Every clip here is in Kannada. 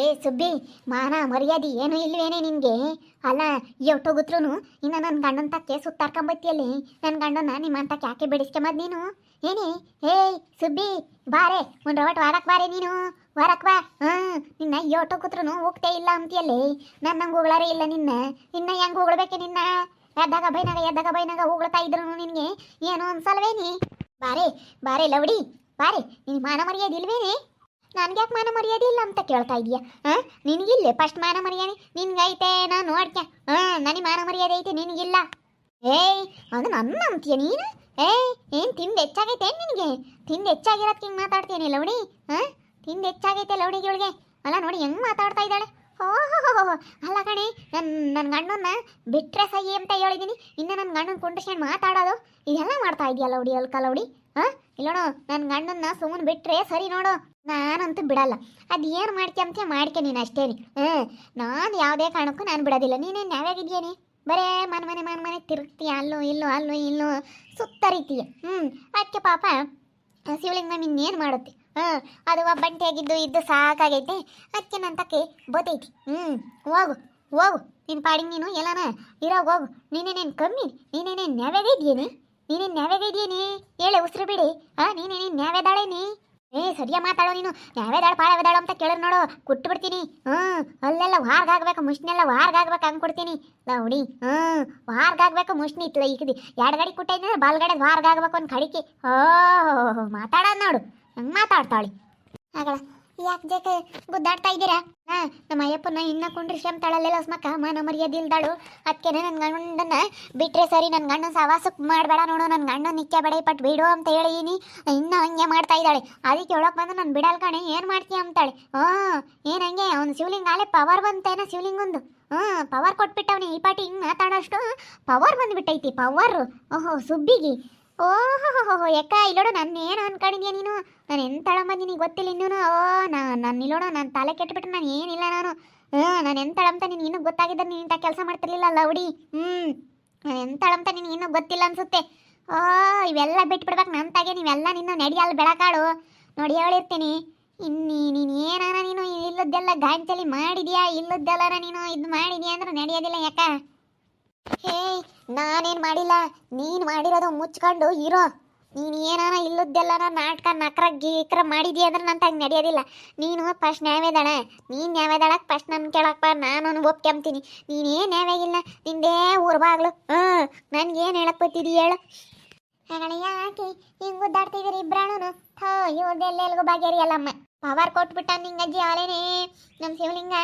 ಏ ಸುಬ್ಬಿ, ಮಾನ, ಮರ್ಯಾದೆ ಏನು ಇಲ್ವೇನೆ ನಿನಗೆ? ಅಲ್ಲ ಎಷ್ಟೋಗುತ್ರು ಇನ್ನ ನನ್ನ ಗಂಡನ ತಕ್ಕೆ ಸುತ್ತಾರ್ಕೊಂಬತ್ತಿಯಲ್ಲಿ ನನ್ನ ಗಂಡನ ನಿಮ್ಮ ಅಂತಕ್ಕೆ ಯಾಕೆ ಬಿಡಿಸ್ಕೊಂಬದ್ ನೀನು? ಏನೇ? ಏಯ್ ಸುಬ್ಬಿ ಬಾರೆ ಒಂದು ರವಟ್ ವಾರಕ್ ಬಾರೆ ನೀನು. ವಾರಕ್ ಬಾ. ಹ್ಮ್ ನಿನ್ನ ಎಷ್ಟೋಗುತ್ರು ಹೋಗ್ತೇ ಇಲ್ಲ ಅಂತೀಯಲ್ಲಿ? ನನ್ನ ನಂಗೆ ಹೋಗ್ಲಾರೇ ಇಲ್ಲ ನಿನ್ನ. ಇನ್ನ ಹೆಂಗ್ ಹೋಗ್ಬೇಕೆ ನಿನ್ನ? ಎದ್ದಾಗ ಬೈನಾಗ ಎದ್ದಾಗ ಬೈನಾಗ ಉಗುಳ್ತಾ ಇದ್ರು ನಿನಗೆ? ಏನು ಅನ್ಸಲ್ವೇನಿ? ಬಾರೆ ಬಾರೆ ಲವಡಿ ಬಾರೆ ನಿನ್ ಮಾನ ಮರ್ಯಾದೆ ನನ್ಗೆ ಯಾಕೆ ಮಾನ ಮರ್ಯಾದೆ ಇಲ್ಲ ಅಂತ ಕೇಳ್ತಾ ಇದೀಯ ಹಾ ನಿನಗಿಲ್ಲ ಫಸ್ಟ್ ಮಾನ ಮರ್ಯಾದೆ? ನಿನ್ಗೈತೆ, ನಾನು ನೋಡ್ಕ್ಯ ಹಾ ನನಗೆ ಮಾನ ಮರ್ಯಾದೆ ಐತೆ, ನಿನಗಿಲ್ಲ. ಏಯ್, ಅದು ನನ್ನ ಅಂತೀಯ ನೀನು? ಏಯ್, ಏನು ತಿಂದು ಹೆಚ್ಚಾಗೈತೆ ನಿನಗೆ? ತಿಂದು ಹೆಚ್ಚಾಗಿರೋದಕ್ಕೆ ಹಿಂಗೆ ಮಾತಾಡ್ತೀನಿ ಲವಡಿ ಹಾ ತಿಂದು ಹೆಚ್ಚಾಗೈತೆ ಲವಡಿಗೆ ಇವಳಿಗೆ. ಅಲ್ಲ ನೋಡಿ ಹೆಂಗೆ ಮಾತಾಡ್ತಾ ಇದ್ದಾಳೆ? ಓಹೋ ಅಲ್ಲ ಕಣಿ ನನ್ನ ನನ್ನ ಗಂಡನ್ನ ಬಿಟ್ಟರೆ ಸಹಿ ಅಂತ ಹೇಳಿದ್ದೀನಿ ಇನ್ನು ನನ್ನ ಗಂಡನ ಕುಂಡಿಸ್ಕೊಂಡು ಮಾತಾಡೋದು? ಇದೆಲ್ಲ ಮಾಡ್ತಾ ಇದೆಯಲ್ಲ ಲೌಡಿ, ಅಲ್ಕ ಲೌಡಿ? ಹಾಂ ಇಲ್ಲೋಣ ನನ್ನ ಗಂಡನ್ನ ಸುಮ್ಮನೆ ಬಿಟ್ಟರೆ ಸರಿ ನೋಡು. ನಾನಂತೂ ಬಿಡಲ್ಲ. ಅದು ಏನು ಮಾಡ್ಕೊಂತ ಮಾಡ್ಕೆ ನೀನು ಅಷ್ಟೇ ಹ್ಞೂ ನಾನು ಯಾವುದೇ ಕಾರಣಕ್ಕೂ ನಾನು ಬಿಡೋದಿಲ್ಲ. ನೀನೇನು ಯಾವ್ಯಾಗಿದ್ಯೇನಿ ಬರೇ ಮನೆ ಮನೆ ಮನೆ ಮನೆ ತಿರುಗ್ತೀಯ. ಅಲ್ಲೋ, ಇಲ್ಲೋ ಅಲ್ಲೋ, ಇಲ್ಲೋ. ಸುತ್ತರಿತೀಯ ಹ್ಞೂ ಅದಕ್ಕೆ ಪಾಪ ಶಿವಲಿಂಗ ಮ್ಯಾಮ್ ಇನ್ನೇನು ಮಾಡುತ್ತೆ? ಹಾಂ ಅದು ಒಬ್ಬಂಟಿ ಆಗಿದ್ದು, ಇದ್ದು ಸಾಕಾಗೈತೆ. ಅದಕ್ಕೆ ನನ್ನ ತಕ್ಕೆ ಬೋತೈತಿ ಹ್ಞೂ ಹೋಗು ಹೋಗು. ನಿನ್ನ ಪಾಡಿಗೆ ನೀನು ಎಲ್ಲಾನ ಇರೋ ಹೋಗು. ನೀನೇನೇನು ಕಮ್ಮಿ? ನೀನೇನೇನು ನ್ಯಾವ್ಯಾಗಿದ್ಯೇನಿ ನೀನೇನು ನ್ಯಾವ್ಯಾಗಿದ್ಯೇನಿ ಹೇಳೆ, ಉಸಿರು ಬಿಡಿ. ಹಾಂ ನೀನೇನೇನು ನ್ಯಾವ್ಯದಾಳೇನಿ ಏ, ಸರಿಯ ಮಾತಾಡೋ ನೀನು. ನ್ಯಾವ್ಯದಾಳ ಪಾಳವ್ಯದಾಳ ಅಂತ ಕೇಳೋರು ನೋಡು. ಕುಟ್ಟು ಬಿಡ್ತೀನಿ ಹ್ಞೂ ಅಲ್ಲೆಲ್ಲ ವಾರ್ಗಾಗ್ಬೇಕು ಮುಷ್ನೆಲ್ಲ ವಾರ್ಗಾಗ್ಬೇಕು ಹಂಗೆ ಕೊಡ್ತೀನಿ. ಲೌಡಿ ಹ್ಞೂ ವಾರ್ಗಾಗ್ಬೇಕು ಮುಷ್ಣಿ ಇತ್ತಲ್ಲ ಈಗ ಎರಡು ಗಾಡಿ ಕುಟ್ಟೈತೆ ಬಾಲ್ಗಡೆ ವಾರ್ಗಾಗ್ಬೇಕು ಒಂದು ಕಡಿಕೆ. ಓ ಮಾತಾಡೋದು ನೋಡು. ಹಂಗೆ ಮಾತಾಡ್ತಾಳೆ? ಆಗಲ್ಲ. ಯಾಕೆ ಜೇಕೆ ಗುದ್ದಾಡ್ತಾ ಇದ್ದೀರಾ? ಹಾ, ನಮ್ಮ ಅಯ್ಯಪ್ಪನ ಇನ್ನ ಕುಂಡ್ರಿ ಶ್ರಮ್ತಾಳಲ್ಲೆಲ್ಲ ಸ್ಮಕ್ಕ ಮಾನ ಮರ್ಯಾದೆ ಇಲ್ದಾಳು. ಅದಕ್ಕೆ ನನ್ನ ಗಂಡನ ಬಿಟ್ರೆ ಸರಿ ನನ್ನ ಗಂಡನ ಸವಾಸಕ್ಕೆ ಮಾಡಬೇಡ ನೋಡು ನನ್ನ ಗಂಡನ ನಿತ್ಯ ಬೇಡ ಪಟ್ಟು ಬಿಡು ಅಂತ ಹೇಳಿದೀನಿ. ಇನ್ನ ಹಂಗೆ ಮಾಡ್ತಾ ಇದ್ದಾಳೆ. ಅದಕ್ಕೆ ಹೇಳೋಕೆ ಬಂದು ನಾನು ಬಿಡಲ್ ಕಣೆ, ಏನು ಮಾಡ್ತೀಯ ಅಂತಾಳೆ. ಹಾಂ, ಏನು ಹಂಗೆ? ಅವ್ನು ಶಿವಲಿಂಗ ಆಲೆ ಪವರ್ ಬಂತೇನ ಶಿವಲಿಂಗೊಂದು? ಹಾಂ, ಪವರ್ ಕೊಟ್ಬಿಟ್ಟವನಿ, ಈ ಪಾಟಿ ಹಿಂಗೆ ಮಾತಾಡೋಷ್ಟು ಪವರ್ ಬಂದ್ಬಿಟ್ಟೈತಿ, ಪವರ್. ಓಹೋ, ಸುಬ್ಬಿಗಿ. ಓಹೋ ಯಾಕ ಇಲ್ಲೋಡು ನನ್ನ ಏನು ಅನ್ಕೊಂಡಿದ್ಯಾ ನೀನು? ನಾನು ಎಂತಳ ಬಂದಿನಿ ಗೊತ್ತಿಲ್ಲ ಇನ್ನೂ ಓ, ನಾನು ಇಲ್ಲೋಡು, ನಾನು ತಲೆ ಕೆಟ್ಬಿಟ್ರೆ ನಾನು ಏನಿಲ್ಲ ನಾನು. ಹ್ಞೂ ನಾನು ಎಂತ ಅಂತ ನೀನು ಇನ್ನೂ ಗೊತ್ತಾಗಿದ್ದರೆ ನೀನು ಇಂಥ ಕೆಲಸ ಮಾಡ್ತಿರ್ಲಿಲ್ಲ, ಲೌಡಿ? ಹ್ಞೂ ನಾನು ಎಂತ ಅಂತ ನೀನು ಇನ್ನೂ ಗೊತ್ತಿಲ್ಲ ಅನ್ಸುತ್ತೆ. ಓ, ಇವೆಲ್ಲ ಬಿಟ್ಬಿಡ್ಬೇಕು ನನ್ನ ತಾಗೆ, ನೀವೆಲ್ಲ ನಿನ್ನ ನಡೆಯಲ್ಲ ಬೆಳಕಾಡು ನೋಡಿ, ಹೇಳಿರ್ತೀನಿ. ಇನ್ನಿ, ನೀನು ಏನಾರ ನೀನು ಇಲ್ಲದ್ದೆಲ್ಲ ಗಾಂಚಲಿ ಮಾಡಿದ್ಯಾ, ಇಲ್ಲದ್ದೆಲ್ಲರ ನೀನು ಇದು ಮಾಡಿದ್ಯಾ ಅಂದ್ರೆ ನಡೆಯೋದಿಲ್ಲ, ಯಾಕ? ಹೇ ನಾನೇನು ಮಾಡಿಲ್ಲ? ನೀನು ಮಾಡಿರೋದು ಮುಚ್ಕೊಂಡು ಇರೋ. ನೀನು ಏನಾರ ಇಲ್ಲದ್ದೆಲ್ಲನ ನಾಟಕ ನಕ್ರ ಗೀಕ್ರ ಮಾಡಿದ್ಯ ಅಂದ್ರೆ ನನ್ನ ನಡೆಯೋದಿಲ್ಲ. ನೀನು ಫಸ್ಟ್ ನ್ಯಾವೇದಾಳ ನೀನು ನ್ಯಾವೇದಾಳಕ್ಕೆ ಫಸ್ಟ್ ನನ್ನ ಕೇಳಪ್ಪ ನಾನು ಒಪ್ಕೊಂತೀನಿ ನೀನೇನು ನ್ಯಾವಾಗಿಲ್ಲ ನಿಂದೇ ಊರ್ ಬಾಗ್ಲು. ಹ್ಞೂ ನನಗೇನು ಹೇಳಕ್ ಬತ್ತಿದಿ ಹೇಳು. ಹಾಗಾದ್ರೆ ಯಾಕೆ ಹಿಂಗೆ ಗುದ್ದಾಡ್ತಿದ್ದೀರಿ ಇಬ್ರಾಣನು? ಥೋ ಇವ್ರದ್ದೆಲ್ಲೆಲ್ಗೂ ಭಾಗ್ಯರಿಯಲ್ಲಮ್ಮ ಪವರ್ ಕೊಟ್ಬಿಟ್ಟ ನಿಂಗೆ ಅಜ್ಜಿ ಆಲೇನೆ ನಮ್ಮ ಶಿವಲಿಂಗ,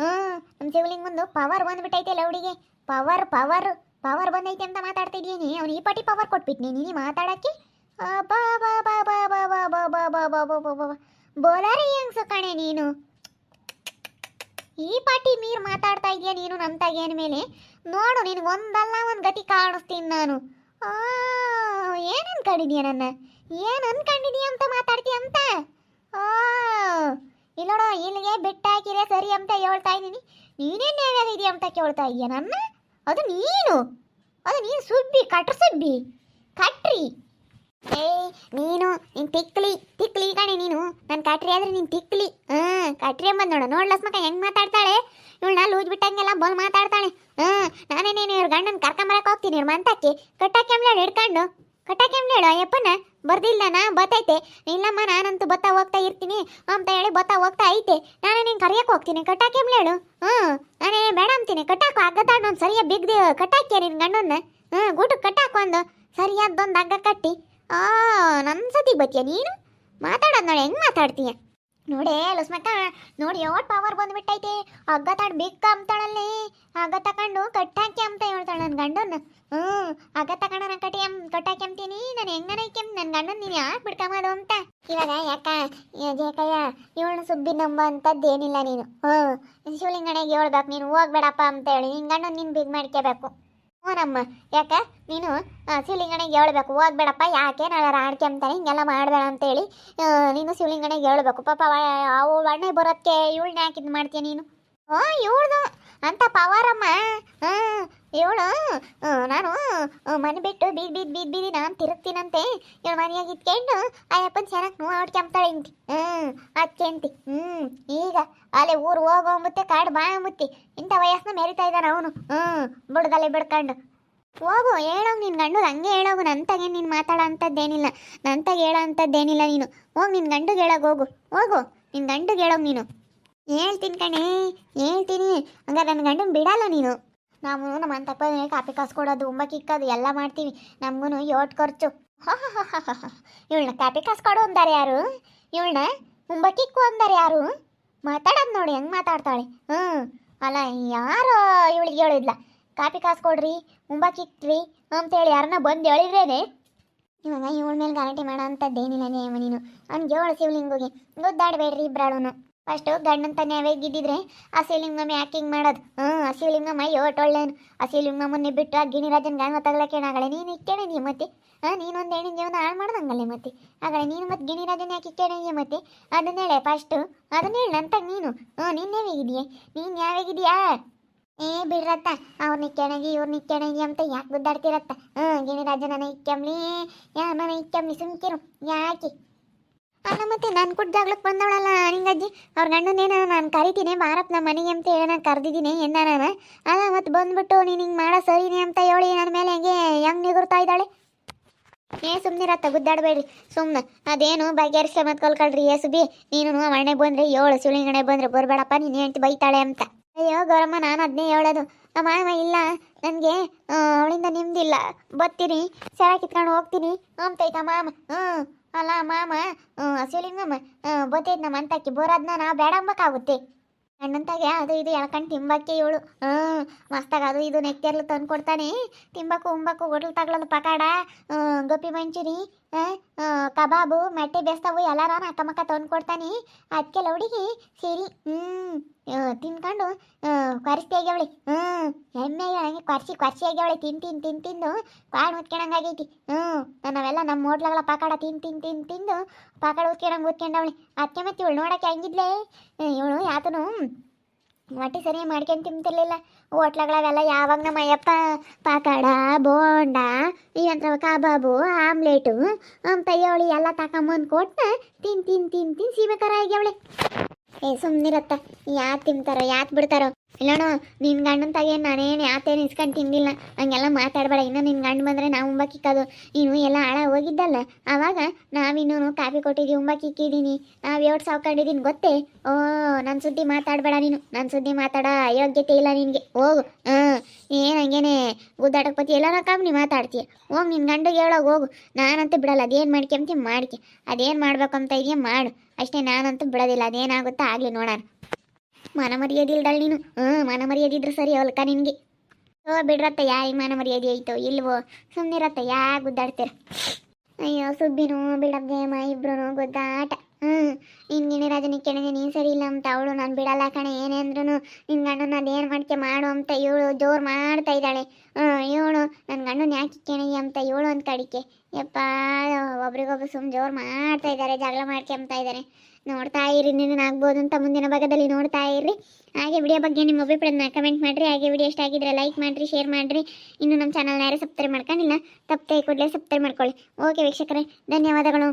ಹ್ಞೂ ನಮ್ಮ ಶಿವಲಿಂಗ ಒಂದು ಪವರ್ ಬಂದ್ಬಿಟ್ಟೈತೆ ಲೌಡಿಗೆ ಪವರ್ ಪವರ್. ಪವರ್ ಬಂದೈತೆ ಅಂತ ಮಾತಾಡ್ತಿದ್ದೀನಿ ಅವ್ನು ಈ ಪಾಟಿ ಪವರ್ ಕೊಟ್ಬಿಟ್ನಿ ನೀನು ಮಾತಾಡೋಕ್ಕೆ ಬಾ ಬಾ ಬಾ ಬಾ ಬಾ ಬಾ ಬಾ ಬಾ ಬಾ ಬಾ ಬಾ ಬಾ ಬೋಲಾರಿ ಹೆಂಗ್ಸು ಕಣೆ ನೀನು ಈ ಪಾಟಿ ಮೀರ್ ಮಾತಾಡ್ತಾ ಇದೀಯ ನೀನು ನನ್ನ ಮೇಲೆ ನೋಡು ನಿನಗೆ ಒಂದಲ್ಲ ಒಂದು ಗತಿ ಕಾಣಿಸ್ತೀನಿ ನಾನು ಏನು ಅನ್ಕೊಂಡಿದ್ಯಾ ನನ್ನ ಏನು ಅನ್ಕೊಂಡಿದೀಯ ಅಂತ ಮಾತಾಡ್ತೀಯ ಅಂತ ಇಲ್ಲೋಡ ಇಲ್ಲಿಗೆ ಬಿಟ್ಟಾಕಿದೆ ಸರಿ ಅಂತ ಹೇಳ್ತಾ ಇದ್ದೀನಿ ನೀನೇನು ನ್ಯಾಯಾಗಿದೆಯಾ ಅಂತ ಕೇಳ್ತಾ ಇದೀಯ ನನ್ನ ಅದು ನೀನು. ಅದು ನೀನು ಸುಬ್ಬಿ ಕಟ್ರ ಸುಬ್ಬಿ ಕಟ್ರಿ. ಏಯ್ ನೀನು ನೀನು ತಿಕ್ಲಿ ತಿಕ್ಲಿ ಕಣೆ ನೀನು. ನಾನು ಕಟ್ರಿ ಆದ್ರೆ ನೀನು ತಿಕ್ಲಿ. ಹಾಂ, ಕಟ್ರಿ ಎಂಬಂದು ನೋಡು. ನೋಡ್ಲಸ್ ಲಸ್ಮಕ ಹೆಂಗೆ ಮಾತಾಡ್ತಾಳೆ? ಇವಳನ್ನ ಲೂಜ್ ಬಿಟ್ಟಂಗೆಲ್ಲ ಬೋಲ್ ಮಾತಾಡ್ತಾಳೆ. ಹಾಂ, ನಾನೇನೇನು ಇವ್ರ ಗಂಡನ ಕರ್ಕೊಂಬರಕ್ಕೆ ಹೋಗ್ತೀನಿ ಇವ್ರ ಮಂತಕ್ಕೆ? ಕಟ್ಟಾಕೆಂಬ್ಲೇಳು ಹಿಡ್ಕೊಂಡು. ಕಟ್ಟಾಕೆಂಬ್ಲೇಳು ಅಯ್ಯಪ್ಪನ ಬರ್ದಿಲ್ಲ ನಾ, ಬತ್ತೈತೆ. ಇಲ್ಲಮ್ಮ, ನಾನಂತೂ ಬತ್ತ ಹೋಗ್ತಾ ಇರ್ತೀನಿ. ಅಂತ ಹೇಳಿ ಬತ್ತ ಹೋಗ್ತಾ ಐತೆ. ನಾನು ನೀನು ಕರಿಯಕ್ಕೆ ಹೋಗ್ತೀನಿ. ಕಟ್ಟಾಕೆಂಬ್ಲೇಳು ಹ್ಞೂ. ನಾನೇ ಬೇಡ ಅಂತೀನಿ. ಕಟ್ಟಾಕು ಹಗ್ಗತಾಡ್ ಒಂದು ಸರಿಯಾಗಿ ಬಿಗ್ದಿ, ಕಟ್ಟಾಕ್ಯ ನಿನ್ನ ಗಂಡನ್ನ? ಹ್ಞೂ ಗೂಟಕ್ಕೆ ಕಟ್ಟಾಕು ಒಂದು. ಸರಿಯಾದೊಂದು ಹಗ್ಗ ಕಟ್ಟಿ. ಆ ನನ್ನ ಸತಿ ಬತ್ತೀಯ ನೀನು? ಮಾತಾಡೋದು ನೋಡಿ, ಹೆಂಗೆ ಮಾತಾಡ್ತೀಯ? ನೋಡೇ, ಲಸ್ಮಕ್ಕ, ನೋಡಿ ಯಾವಟ್ ಪವರ್ ಬಂದ್ಬಿಟ್ಟೈತೆ. ಹಗ್ಗ ತಾಡ್ ಬಿಕ್ಕ ಅಂತಾಳಲ್ಲಿ. ಹಗ್ಗ ತಕೊಂಡು ಕಟ್ಟಾಕಿ ಅಂತ ಹೇಳ್ತಾಳೆ ನನ್ನ ಗಂಡನ್ನ. ಹ್ಞೂ, ಹಗ್ಗ ತಗೊಂಡು ನಾನು ಕಟ್ಟಿ ಕಟ್ಟಾಕಿ ನಾನು ಕೆಮ್ ನನ್ನ ಗಂಡನ ನೀನು ಯಾಕೆ ಬಿಡ್ಕೊಂಬೋದು ಅಂತ? ಇವಾಗ ಯಾಕ ಜೇಕಯ್ಯ ಇವಳನ್ನ ಸುಬ್ಬಿ ನಂಬ ಅಂತದ್ದು ಏನಿಲ್ಲ ನೀನು. ಹ್ಞೂ, ಶಿವಲಿಂಗಣ್ಣಗೆ ಹೇಳ್ಬೇಕು, ನೀನು ಹೋಗ್ಬೇಡಪ್ಪ ಅಂತ ಹೇಳಿ ನಿನ್ನ ಗಂಡನ ನೀನು ಬಿಗ್ ಮಾಡ್ಕೋಬೇಕು ಹ್ಞೂನಮ್ಮ ಯಾಕ, ನೀನು ಶಿವಲಿಂಗಣ್ಣಗೆ ಹೇಳ್ಬೇಕು, ಹೋಗ್ಬೇಡಪ್ಪ, ಯಾಕೆ ನಾಳೆ ಆಡ್ಕೊಂತಾನೆ ಹಿಂಗೆಲ್ಲ ಮಾಡಬೇಡ ಅಂತೇಳಿ ನೀನು ಶಿವಲಿಂಗಣ್ಣಗೆ ಹೇಳ್ಬೇಕು. ಪಾಪ, ಅವು ಅಣ್ಣ ಬರೋದಕ್ಕೆ ಇವಳನ್ನ ಯಾಕೆ ಇದು ಮಾಡ್ತೀಯ ನೀನು? ಹ್ಞೂ, ಇವಳ್ದು ಅಂತ ಪವಾರಮ್ಮ. ಹಾಂ ಇವಳು ನಾನು ಮನೆ ಬಿಟ್ಟು ಬೀದ್ ಬೀದ್ ಬೀದ್, ಬೀದಿ ನಾನು ತಿರುಗ್ತೀನಂತೆ. ಇವಳು ಮನೆಯಾಗ ಇಟ್ಕೊಂಡು ಅಯ್ಯಪ್ಪನ ಚೆನ್ನಾಗಿ ನೋವು ಹೊಡ್ಕೊಂತಾಳೆ ಇಂತಿ ಹ್ಞೂ ಅದಕ್ಕೆಂತಿ ಹ್ಞೂ ಈಗ ಅಲ್ಲೇ ಊರು ಹೋಗೋಂಬುತ್ತೆ, ಕಾಡು ಬಾ ಅಂಬುತ್ತಿ ಇಂಥ ವಯಸ್ಸನ್ನ ಮೆರಿತಾ ಇದ್ದಾನೆ ಅವನು. ಹ್ಞೂ ಬುಡ್ಗಲೆ ಬಿಡ್ಕೊಂಡು. ಹೋಗು ಹೇಳೋವು ನಿನ್ನ ಗಂಡು, ಹಂಗೆ ಹೇಳೋಗು. ನಂತಾಗೆ ನೀನು ಮಾತಾಡೋ ಅಂಥದ್ದೇನಿಲ್ಲ ನಂತಾಗ ಹೇಳೋ ಅಂಥದ್ದೇನಿಲ್ಲ ನೀನು. ಹೋಗಿ ನಿನ್ನ ಗಂಡುಗೆ ಹೇಳೋಗಿ ಹೋಗು. ಹೋಗು ನಿನ್ನ ಗಂಡುಗೆ ಹೇಳೋಗಿ ನೀನು. ಹೇಳ್ತೀನಿ ಕಣೆ, ಹೇಳ್ತೀನಿ. ಹಂಗಾರೆ ನನ್ನ ಗಂಡನ ಬಿಡಲ್ಲ ನೀನು. ನಾವು ನಮ್ಮ ಅಂತಪ್ಪ ಕಾಪಿ ಕಾಸು ಕೊಡೋದು ಉಂಬಕ್ಕೆ ಇಕ್ಕೋದು, ಎಲ್ಲ ಮಾಡ್ತೀವಿ. ನಮಗೂ ಯೋಟ್ ಖರ್ಚು. ಇವಳನ್ನ ಕಾಪಿ ಕಾಸು ಕೊಡು ಅಂದಾರೆ ಯಾರು? ಇವಳನ್ನ ಉಂಬಕ್ಕೆ ಇಕ್ಕು ಅಂದಾರೆ ಯಾರು? ಮಾತಾಡೋದು ನೋಡಿ, ಹೆಂಗೆ ಮಾತಾಡ್ತಾಳೆ? ಹ್ಞೂ ಅಲ್ಲ, ಯಾರು ಇವಳಿಗೆ ಹೇಳಿದ್ಲ. ಕಾಪಿ ಕಾಸು ಕೊಡ್ರಿ ಉಂಬಕ್ಕೆ ಇಕ್ರಿ ಅಂತೇಳಿ ಯಾರನ್ನ ಬಂದು ಹೇಳಿದ್ರೇನೆ? ಇವಾಗ ಇವಳ ಮೇಲೆ ಗ್ಯಾರಂಟಿ ಮಾಡೋ ಅಂಥದ್ದೇನಿಲ್ಲ ನೀನು. ಅವ್ನಿಗೆ ಹೇಳು ಶಿವಲಿಂಗಿಗೆ ಗುದ್ದಾಡಬೇಡ್ರಿ ಇಬ್ಬರಾಳು ಫಸ್ಟು ಗಂಡನ ತಾನೇ ಅವೇಗಿದ್ದಿದ್ರೆ ಆ ಸೀಲಿಂಗಮ್ಮ ಯಾಕೆ ಹಿಂಗೆ ಮಾಡೋದು? ಹ್ಞೂ, ಆ ಸೀಲಿಂಗಮ್ಮ ಅಯ್ಯೋ ಒಳ್ಳೇನು ಆ ಬಿಟ್ಟು ಆ ಗಿಣಿರಾಜನ ಗಂಗ ತಗೊಳಕ್ಕೆ ಏನಾಗಳೆ ನೀನು ಇಕ್ಕೇಣೆ ನೀ ಮತ್ತೆ? ಹಾಂ ನೀನೊಂದು ಹೆಣ್ಣಿನ ಜೀವನ ಹಾಳು ಮಾಡ್ದಂಗಲ್ಲೇ ಮತ್ತೆ? ಆಗಳೆ ನೀನು ಮತ್ತೆ ಗಿಣಿರಾಜನ ಯಾಕೆ ಇಕ್ಕೇನೆ ಮತ್ತೆ? ಅದನ್ನ ಹೇಳೆ ಫಸ್ಟು. ಅದನ್ನ ಹೇಳಿ ನೀನು. ಹ್ಞೂ, ನೀನು ಹೇಗಿದೆಯೇ ನೀನು ಯಾವಾಗಿದೆಯಾ ಏ, ಬಿಡ್ರತ್ತ. ಅವ್ರನ್ನ ಕೆಣಗಿ ಇವ್ರನ್ನ ಕೆಣಗಿ ಅಂತ ಯಾಕೆ ಗುದ್ದಾಡ್ತಿರತ್ತ? ಹ್ಞೂ ಗಿಣಿರಾಜ ನನ್ನ ಇಕ್ಕಂಬ್ಲಿ ಯಾ ನನ್ನ ಇಕ್ಕಂಬ್ಲಿ ಸುಮ್ಕಿರು. ಯಾಕೆ? ಅಲ್ಲ ಮತ್ತೆ ನಾನು ಜಾಗ್ಲಕ್ಕೆ ಬಂದವಳಲ್ಲ. ನಿಂಗಜ್ಜಿ, ಅವ್ರ ಗಂಡನೇನ ನಾನು ಕರಿತೀನಿ, ಬಾರಪ್ಪ ನಮ್ಮ ಮನೆಗೆ ಅಂತ ಹೇಳಿ ನಾನು ಕರೆದಿದ್ದೀನಿ ಎಂದ ನಾನು ಅಲ್ಲ, ಮತ್ತೆ ಬಂದ್ಬಿಟ್ಟು ನೀನು ಹಿಂಗೆ ಮಾಡೋ, ಸರಿನೇ ಅಂತ ಹೇಳಿ ನನ್ನ ಮೇಲೆ ಹೆಂಗೆ ಹೆಂಗೆ ನಿಗುರ್ತಾ ಇದ್ದಾಳೆ? ಏ ಸುಮ್ಮನಿರ ತಗುದ್ದಾಡಬೇಡ್ರಿ. ಸುಮ್ಮನೆ ಅದೇನು ಬಗೆಹರಿಸ ಮತ್ತೆ ಕಲ್ಕೊಳ್ರಿ ಎಸ್ ಬಿ ನೀನು ಮಣ್ಣೆ ಬಂದ್ರೆ, ಏಳು ಸುಳಿಂಗಣೆ ಬಂದ್ರೆ, ಬರಬೇಡಪ್ಪ, ನೀನು ಹೆಂಡ್ತಿ ಬೈತಾಳೆ ಅಂತ. ಅಯ್ಯೋ, ಗೌರಮ್ಮ, ನಾನು ಅದನ್ನೇ ಹೇಳೋದು. ನಮ್ಮ ಮಾಮ ಇಲ್ಲ, ನನಗೆ ಅವಳಿಂದ ನಿಮ್ದಿಲ್ಲ. ಬತ್ತೀನಿ ಸೆಳ ಕಿತ್ಕೊಂಡು ಹೋಗ್ತೀನಿ ಅಂತೈತ ಮಾಮ ಹ್ಞೂ ಅಲ್ಲ ಮಾಮ ಶಿವಲಿಂಗಮ್ಮ ಗೊತ್ತೈತೆ ನಮ್ಮ ಅಂತಕ್ಕೆ ಬೋರಾದ್ನ ನಾವು ಬೇಡ ಅಂಬಕ್ಕಾಗುತ್ತೆ ಅಣ್ಣಂತಾಗೆ ಅದು ಇದು ಎಳ್ಕೊಂಡು ತಿಂಬಕ್ಕೆ ಇವಳು. ಹ್ಞೂ ಮಸ್ತಾಗ ಅದು ಇದು ನೆಕ್ಕೆರ್ಲು ತಂದು ಕೊಡ್ತಾನೆ ತಿಂಬಕ್ಕು ಉಂಬಕ್ಕು ಹೋಟ್ಲು ತಗೊಳ್ಳೋದು ಪಕಾಡ. ಗೋಪಿ ಮಂಚೂರಿ. ಕಬಾಬು, ಮೆಟ್ಟೆ ಬೇಸ್ತವು ಎಲ್ಲಾರ ಅಕ್ಕಮಕ್ಕ ತಂದು ಕೊಡ್ತಾನೆ ಅದಕ್ಕೆ ಹುಡುಗಿ, ಸರಿ ಹ್ಞೂ ತಿನ್ಕೊಂಡು ಕರ್ಸಿ ಆಗ್ಯಾವಳಿ. ಹ್ಞೂ ಎಮ್ಮೆ ಹಂಗೆ ಕರ್ಸಿ ಕರ್ಸಿ ಆಗ್ಯಾವಳಿ, ತಿನ್ ತಿನ್ ತಿನ್, ತಿಂದು ಕಾಡು ಉತ್ಕೊಂಡಂಗಾಗೈತಿ ಹ್ಞೂ ನಾವೆಲ್ಲ ನಮ್ಮ ಹೋಟ್ಲಗಳ ಪಾಕಾಡ ತಿನ್ ತಿನ್ ತಿನ್, ತಿಂದು, ಪಾಕಾಡ ಉತ್ಕೊಂಡಂಗೆ ಉತ್ಕೊಂಡವಳಿ ಅದಕ್ಕೆ ಮತ್ತೆ ಇವಳು ನೋಡೋಕೆ ಹಂಗಿದ್ಲೇ? ಇವಳು ಯಾತನು ಹೊಟ್ಟೆ ಸರಿ ಮಾಡ್ಕೊಂಡು ತಿಂತಿರ್ಲಿಲ್ಲ. ಹೋಟ್ಲಗಳವೆಲ್ಲ ಯಾವಾಗ ನಮ್ಮ ಅಯ್ಯಪ್ಪ ಪಾಕಾಡ ಬೋಂಡ ಅಂತ ಕಬಾಬು, ಆಮ್ಲೆಟು ಹೇಳಿ ಎಲ್ಲ ತಗೊಂಬಂದು ಕೊಟ್ಟು ತಿನ್ ತಿನ್ ತಿನ್ ತಿನ್ ಅವಳೆ ಏ ಸುಮ್ಮನಿರತ್ತ ಯಾತ್ ತಿಂತಾರೋ ಯಾತ್ ಬಿಡ್ತಾರೋ. ಇಲ್ಲಣ್ಣ ನಿನ್ನ ಗಂಡನ ತಾಗೆ ನಾನೇನು ಯಾತೇನು ಇಸ್ಕೊಂಡು ತಿಂದಿಲ್ಲ. ಹಂಗೆಲ್ಲ ಮಾತಾಡಬೇಡ. ಇನ್ನು ನಿನ್ನ ಗಂಡ ಬಂದರೆ ನಾವು ಉಂಬಕ್ಕಿಕ್ಕೋದು ನೀನು ಎಲ್ಲ ಹಾಳ ಹೋಗಿದ್ದಲ್ಲ. ಆವಾಗ ನಾವಿನ್ನೂ ಕಾಫಿ ಕೊಟ್ಟಿದ್ದೀವಿ ಉಂಬಕ್ಕಿಕ್ಕಿದ್ದೀನಿ ನಾವು ಯೋಟ್ ಸಾವ್ಕೊಂಡಿದ್ದೀನಿ ಗೊತ್ತೇ? ಓ ನನ್ನ ಸುದ್ದಿ ಮಾತಾಡಬೇಡ ನೀನು. ನನ್ನ ಸುದ್ದಿ ಮಾತಾಡ ಯೋಗ್ಯತೆ ಇಲ್ಲ ನಿನಗೆ. ಹೋಗು. ಹಾಂ, ಏನು ಹಂಗೇನೆ? ಗುದ್ದಾಟಕ್ಕೆ ಪತಿ ಎಲ್ಲಾರ ಕಾಮ್ನಿ ಮಾತಾಡ್ತೀಯ? ಹೋಗಿ ನಿನ್ನ ಗಂಡಗೆ ಹೇಳೋಗಿ ಹೋಗು. ನಾನಂತೂ ಬಿಡಲ್ಲ, ಅದೇನು ಮಾಡ್ಕೊಂತೀನಿ ಮಾಡ್ಕೆ. ಅದೇನು ಅಂತ ಇದೆಯಾ, ಮಾಡು. ಅಷ್ಟೇ ನಾನಂತೂ ಬಿಡೋದಿಲ್ಲ, ಅದೇನಾಗುತ್ತೋ ಆಗಲಿ ನೋಡೋಣ. ಮನ ಮರ್ಯಾದಿಲ್ದಳ್ ನೀನು? ಹ್ಞೂ ಮನ ಮರ್ಯಾದಿದ್ರೆ ಸರಿ ಅವಲ್ಕ ನಿನಗೆ. ಓ, ಬಿಡ್ರತ್ತ ಯಾ ಮನ ಮರ್ಯಾದೆ ಐತೋ, ಇಲ್ವೋ? ಸುಮ್ಮನಿರತ್ತ ಯಾ ಗುದ್ದಾಡ್ತೀರ? ಅಯ್ಯೋ, ಸುಬ್ಬಿನೂ ಮಾ ಇಬ್ರು ಗುದ್ದಾಟ. ಹ್ಞೂ ಹಿಂಗಿನ ರಾಜನ ಕೆಣಗೆ ನೀನು ಸರಿ ಇಲ್ಲ ಅಂತ ಅವಳು ನಾನು ಬಿಡಲ್ಲ ಕಣೆ. ಏನೇ ಅಂದ್ರೂ ನಿನ್ನ ಗಂಡನ ಅದೇನು ಮಾಡ್ಕೆ ಮಾಡು ಅಂತ ಇವಳು ಜೋರು ಮಾಡ್ತಾ ಇದ್ದಾಳೆ. ಹ್ಮ್, ಇವಳು ನನ್ನ ಗಂಡನ ಯಾಕೆ ಕೇಳಿ ಅಂತ ಇವಳು ಅಂತ ಕಡಿಕೆ. ಯಪ್ಪ, ಒಬ್ರಿಗೊಬ್ರು ಸುಮ್ಮನೆ ಜೋರು ಮಾಡ್ತಾ ಇದ್ದಾರೆ ಜಗಳ ಮಾಡ್ಕೊಂತ ಇದ್ದಾರೆ ನೋಡ್ತಾ ಇರಿ ನಿನ್ನ ಆಗ್ಬೋದು ಅಂತ ಮುಂದಿನ ಭಾಗದಲ್ಲಿ ನೋಡ್ತಾ ಇರ್ರಿ. ಹಾಗೆ ವಿಡಿಯೋ ಬಗ್ಗೆ ನಿಮ್ಮ ಅಭಿಪ್ರಾಯನ ಕಮೆಂಟ್ ಮಾಡಿರಿ. ಹಾಗೆ ವಿಡಿಯೋ ಇಷ್ಟ ಆಗಿದ್ರೆ ಲೈಕ್ ಮಾಡಿರಿ ಶೇರ್ ಮಾಡಿರಿ. ಇನ್ನು ನಮ್ಮ ಚಾನಲ್ನ ಯಾರು ಸಬ್ಸ್ಕ್ರೈಬ್ ಮಾಡ್ಕೊಂಡಿಲ್ಲ, ತಪ್ಪದೆ ಕೂಡಲೇ ಸಬ್ಸ್ಕ್ರೈಬ್ ಮಾಡ್ಕೊಳ್ಳಿ. ಓಕೆ ವೀಕ್ಷಕರೇ, ಧನ್ಯವಾದಗಳು.